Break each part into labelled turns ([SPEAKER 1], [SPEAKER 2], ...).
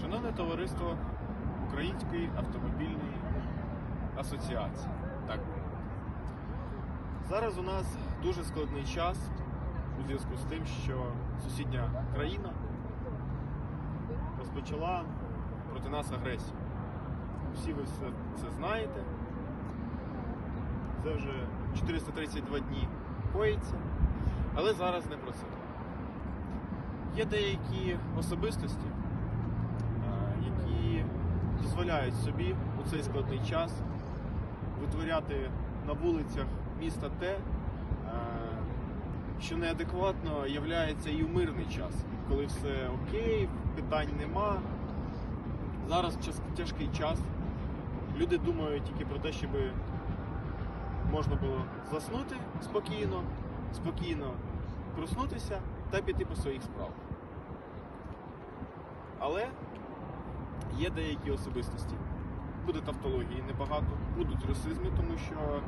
[SPEAKER 1] Шановне товариство Української автомобільної асоціації. Так. Зараз у нас дуже складний час у зв'язку з тим, що сусідня країна розпочала проти нас агресію. Всі ви все це знаєте. Це вже 432 дні коїться, але зараз не про це. Є деякі особистості, дозволяють собі у цей складний час витворяти на вулицях міста те, е, що неадекватно являється і в мирний час, коли все окей, питань нема. Зараз тяжкий час. Люди думають тільки про те, щоб можна було заснути спокійно, спокійно проснутися та піти по своїх справах. Але є деякі особистості. Буде тавтології небагато, будуть расизми, тому що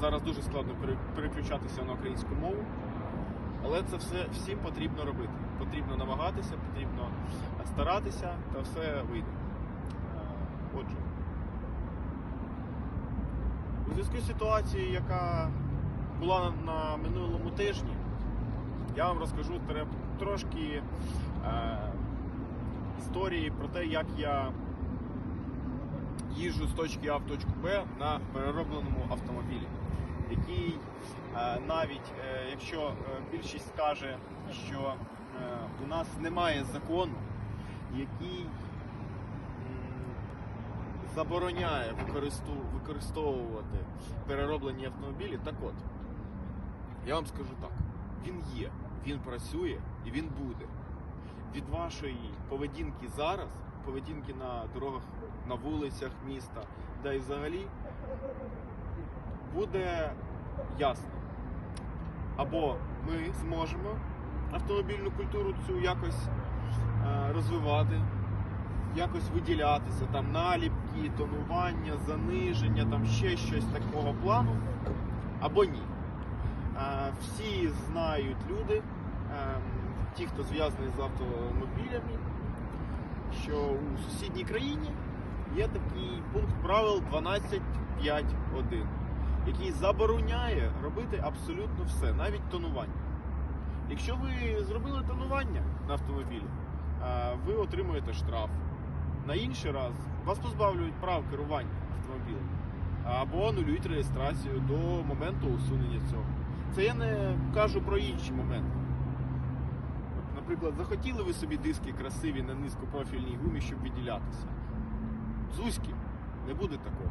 [SPEAKER 1] зараз дуже складно переключатися на українську мову. Але це все всім потрібно робити. Потрібно намагатися, потрібно старатися, та все вийде. Е, Отже, у зв'язку з ситуацією, яка була на минулому тижні, я вам розкажу трошки е, історії про те, як я їжджу з точки А в точку Б на переробленому автомобілі, який е, навіть е, якщо е, більшість каже, що у нас немає закону, який забороняє використовувати перероблені автомобілі, так от, я вам скажу так, він є, він працює і він буде. Від вашої поведінки зараз, поведінки на дорогах, на вулицях міста, да і взагалі, буде ясно. Або ми зможемо автомобільну культуру цю якось е, розвивати, якось виділятися, там наліпки, тонування, заниження, там ще щось такого плану, або ні. Е, Всі знають люди, ем, ті, хто зв'язаний з автомобілями, що у сусідній країні є такий пункт правил 12.5.1, який забороняє робити абсолютно все, навіть тонування. Якщо ви зробили тонування на автомобілі, ви отримуєте штраф. На інший раз вас позбавлюють прав керування автомобілем або анулюють реєстрацію до моменту усунення цього. Це я не кажу про інші моменти. Наприклад, захотіли ви собі диски красиві на низькопрофільній гумі, щоб виділятися. Зузьки, не буде такого.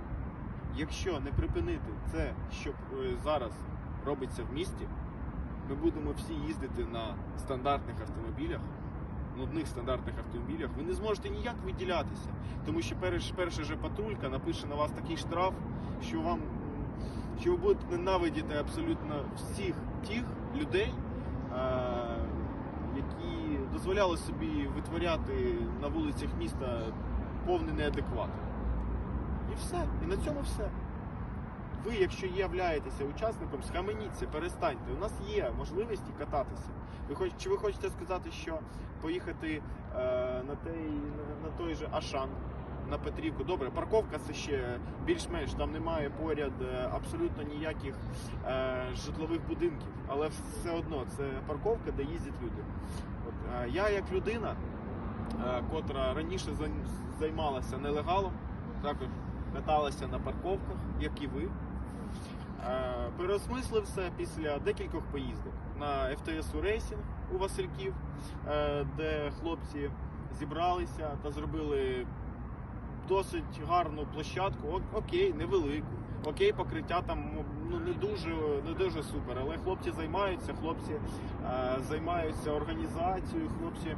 [SPEAKER 1] Якщо не припинити це, що е, зараз робиться в місті, ми будемо всі їздити на стандартних автомобілях, нудних стандартних автомобілях, ви не зможете ніяк виділятися. Тому що перш, перша же патрулька напише на вас такий штраф, що вам що ви будете ненавидіти абсолютно всіх тих людей, е, дозволяли собі витворяти на вулицях міста повний неадекват. І все. І на цьому все. Ви, якщо являєтеся учасником, схаменіться, перестаньте. У нас є можливості кататися. Ви хоч, чи ви хочете сказати, що поїхати е, на, той, на, на той же Ашан, на Петрівку. Добре, парковка це ще більш-менш, там немає поряд е, абсолютно ніяких е, житлових будинків, але все одно це парковка, де їздять люди. От, е, я як людина, е, котра раніше займалася нелегалом, також каталася на парковках, як і ви. Е, Переосмислив все після декількох поїздок на FTS Racing у Васильків, е, де хлопці зібралися та зробили досить гарну площадку. О- Окей, невелику. Окей, покриття там ну не дуже не дуже супер. Але хлопці займаються, хлопці е, займаються організацією, хлопці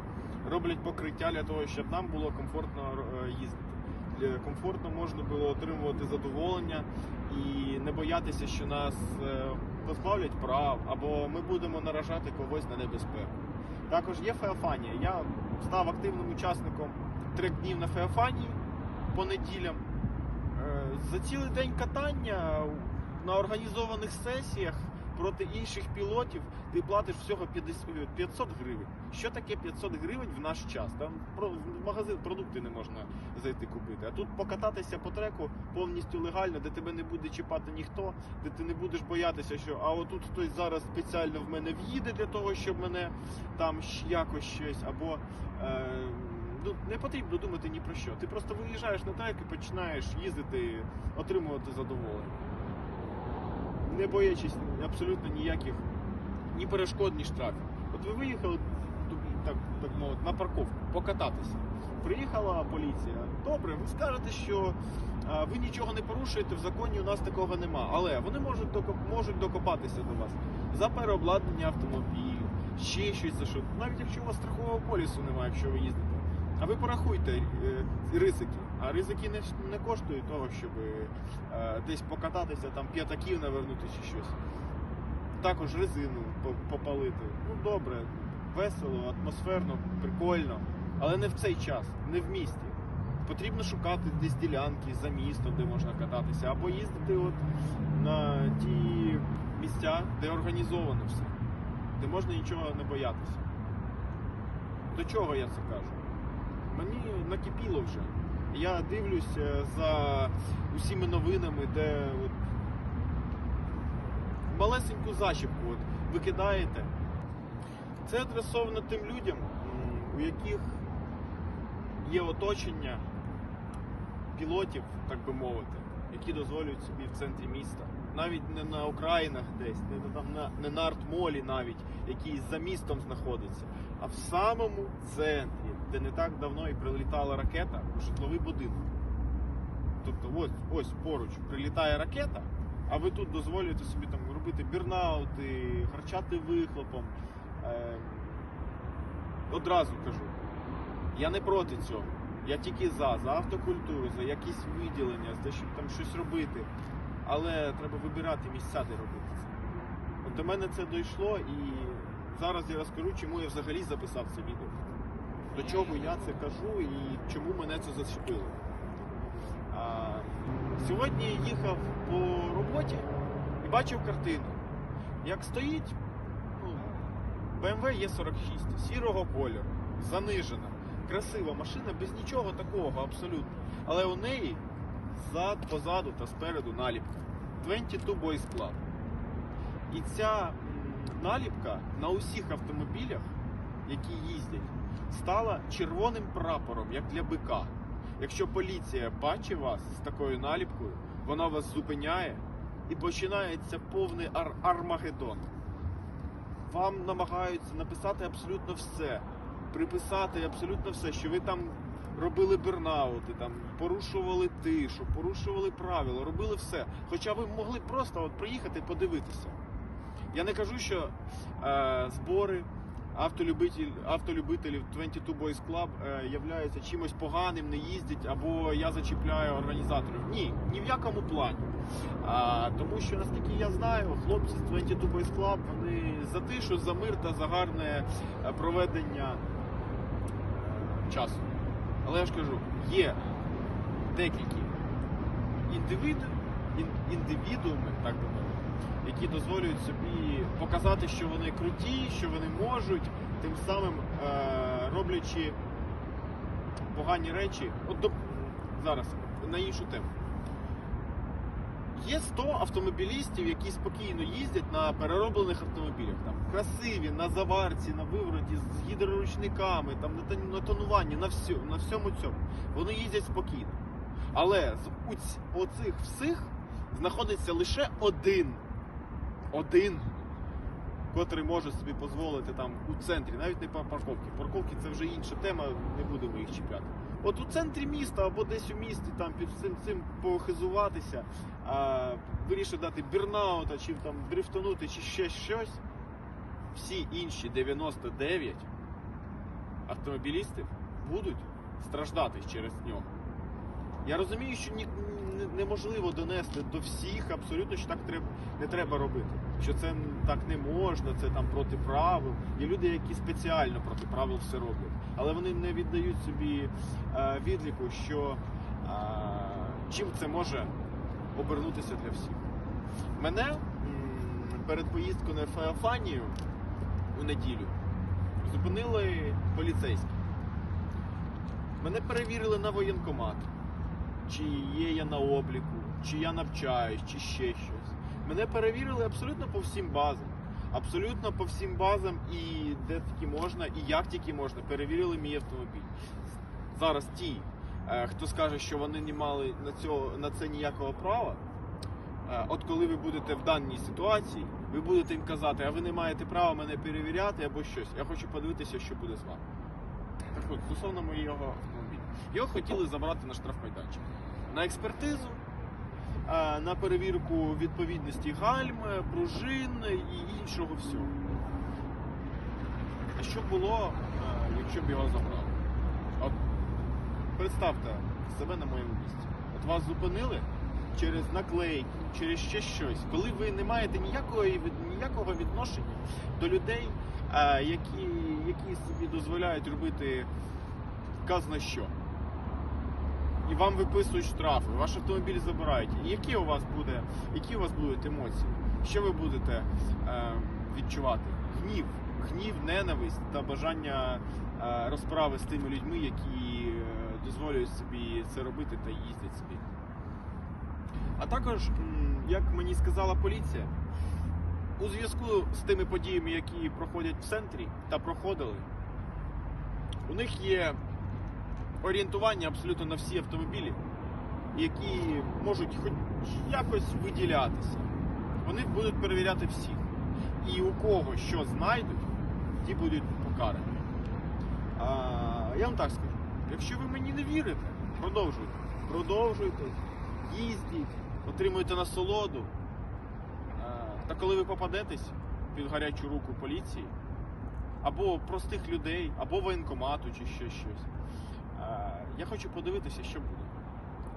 [SPEAKER 1] роблять покриття для того, щоб нам було комфортно е, їздити. Комфортно можна було отримувати задоволення і не боятися, що нас е, позбавлять прав, або ми будемо наражати когось на небезпеку. Також є Феофанія. Я став активним учасником трек днів на Феофанії по неділям. Е, За цілий день катання на організованих сесіях проти інших пілотів ти платиш всього 50 500 гривень. Що таке 500 гривень в наш час? Там в магазин продукти не можна зайти купити. А тут покататися по треку повністю легально, де тебе не буде чіпати ніхто, де ти не будеш боятися, що а отут хтось зараз спеціально в мене в'їде для того, щоб мене там якось щось або. Е, не потрібно думати ні про що. Ти просто виїжджаєш на трек і починаєш їздити, отримувати задоволення. Не боячись абсолютно ніяких ні перешкод, ні штрафів. От ви виїхали так, так мовити, на парковку покататися. Приїхала поліція. Добре, ви скажете, що а, ви нічого не порушуєте, в законі у нас такого нема. Але вони можуть доко- можуть докопатися до вас за переобладнання автомобілю, ще щось за що. Навіть якщо у вас страхового полісу немає, якщо ви їздите. А ви порахуйте е, ризики. А ризики не, не коштують того, щоб е, десь покататися, там п'ятаків навернути чи щось. Також резину попалити. Ну добре, весело, атмосферно, прикольно. Але не в цей час, не в місті. Потрібно шукати десь ділянки за містом, де можна кататися, або їздити от на ті місця, де організовано все, де можна нічого не боятися. До чого я це кажу? Мені накипіло вже. Я дивлюся за усіма новинами, де от малесеньку зачіпку от викидаєте. Це адресовано тим людям, у яких є оточення пілотів, так би мовити, які дозволюють собі в центрі міста. Навіть не на окраїнах десь, не на, там, на, не на артмолі навіть, який за містом знаходиться, а в самому центрі, де не так давно і прилітала ракета у житловий будинок. Тобто ось, ось поруч прилітає ракета, а ви тут дозволюєте собі там робити бірнаути, харчати вихлопом. Е, одразу кажу, я не проти цього. Я тільки за, за автокультуру, за якісь виділення, за те, щоб там щось робити. Але треба вибирати місця, де робити це. От до мене це дійшло і зараз я розкажу, чому я взагалі записав це відео. До чого я це кажу і чому мене це зачепило. А, сьогодні їхав по роботі і бачив картину. Як стоїть ну, BMW E46 сірого кольору, занижена, красива машина, без нічого такого абсолютно. Але у неї зад, позаду та спереду наліпка. 22 Boys Club. І ця наліпка на усіх автомобілях, які їздять, стала червоним прапором, як для бика. Якщо поліція бачить вас з такою наліпкою, вона вас зупиняє і починається повний ар- армагеддон. Вам намагаються написати абсолютно все, приписати абсолютно все, що ви там робили бернаути, там порушували тишу, порушували правила, робили все. Хоча ви могли просто от приїхати подивитися. Я не кажу, що е, збори автолюбитель, автолюбителів 22 Boys Club е, являються чимось поганим, не їздять, або я зачіпляю організаторів. Ні, ні в якому плані. А, тому що, наскільки я знаю, хлопці з 22 Boys Club, вони за тишу, за мир та за гарне е, проведення е, часу. Але я ж кажу, є декілька індивіду, ін, індивідууми, так би мовити, які дозволюють собі показати, що вони круті, що вони можуть, тим самим е, роблячи погані речі. От до, зараз на іншу тему. Є 100 автомобілістів, які спокійно їздять на перероблених автомобілях. Там красиві, на заварці, на вивороті, з гідроручниками, там на тонуванні, на всьому, на всьому цьому. Вони їздять спокійно. Але з оцих всіх знаходиться лише один. Один, котрий може собі дозволити там у центрі, навіть не по парковці. Парковки це вже інша тема, не будемо їх чіпляти. От у центрі міста або десь у місті там під цим цим похизуватися, а, вирішив дати бірнаута, чи там дрифтанути, чи ще щось. Всі інші 99 автомобілістів будуть страждати через нього. Я розумію, що ні, неможливо донести до всіх абсолютно, що так треба, не треба робити. Що це так не можна, це там проти правил. Є люди, які спеціально проти правил все роблять. Але вони не віддають собі е, відліку, що е, чим це може обернутися для всіх. Мене перед поїздкою на Феофанію у неділю зупинили поліцейські. Мене перевірили на воєнкомат, чи є я на обліку, чи я навчаюсь, чи ще щось. Мене перевірили абсолютно по всім базам. Абсолютно по всім базам, і де тільки можна, і як тільки можна, перевірили мій автомобіль. Зараз ті, е, хто скаже, що вони не мали на, цього, на це ніякого права, е, от коли ви будете в даній ситуації, ви будете їм казати, а ви не маєте права мене перевіряти або щось. Я хочу подивитися, що буде з вами. Так от, стосовно моєго. Його хотіли забрати на штрафмайданчик. На експертизу, е, на перевірку відповідності гальм, пружин і іншого всього. А що було, е, якщо б його забрали? От представте себе на моєму місці. От вас зупинили через наклейки, через ще щось, коли ви не маєте ніякої, від- ніякого відношення до людей, е, які, які собі дозволяють робити казна що. І вам виписують штрафи, ваш автомобіль забирають. І які у вас буде, які у вас будуть емоції? Що ви будете е, відчувати? Гнів, гнів, ненависть та бажання е, розправи з тими людьми, які е, дозволюють собі це робити та їздять собі. А також, як мені сказала поліція, у зв'язку з тими подіями, які проходять в центрі та проходили, у них є орієнтування абсолютно на всі автомобілі, які можуть хоч якось виділятися. Вони будуть перевіряти всіх. І у кого що знайдуть, ті будуть покарані. А, я вам так скажу, якщо ви мені не вірите, продовжуйте. Продовжуйте, їздіть, отримуйте насолоду. А, та коли ви попадетесь під гарячу руку поліції, або простих людей, або воєнкомату, чи ще щось. Я хочу подивитися, що буде.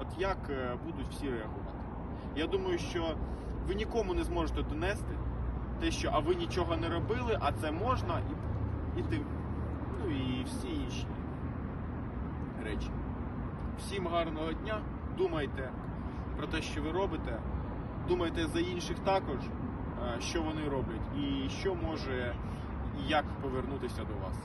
[SPEAKER 1] От як е, будуть всі реагувати. Я думаю, що ви нікому не зможете донести те, що а ви нічого не робили, а це можна, і, і ти, ну і всі інші речі. Всім гарного дня. Думайте про те, що ви робите. Думайте за інших також, е, що вони роблять, і що може і як повернутися до вас.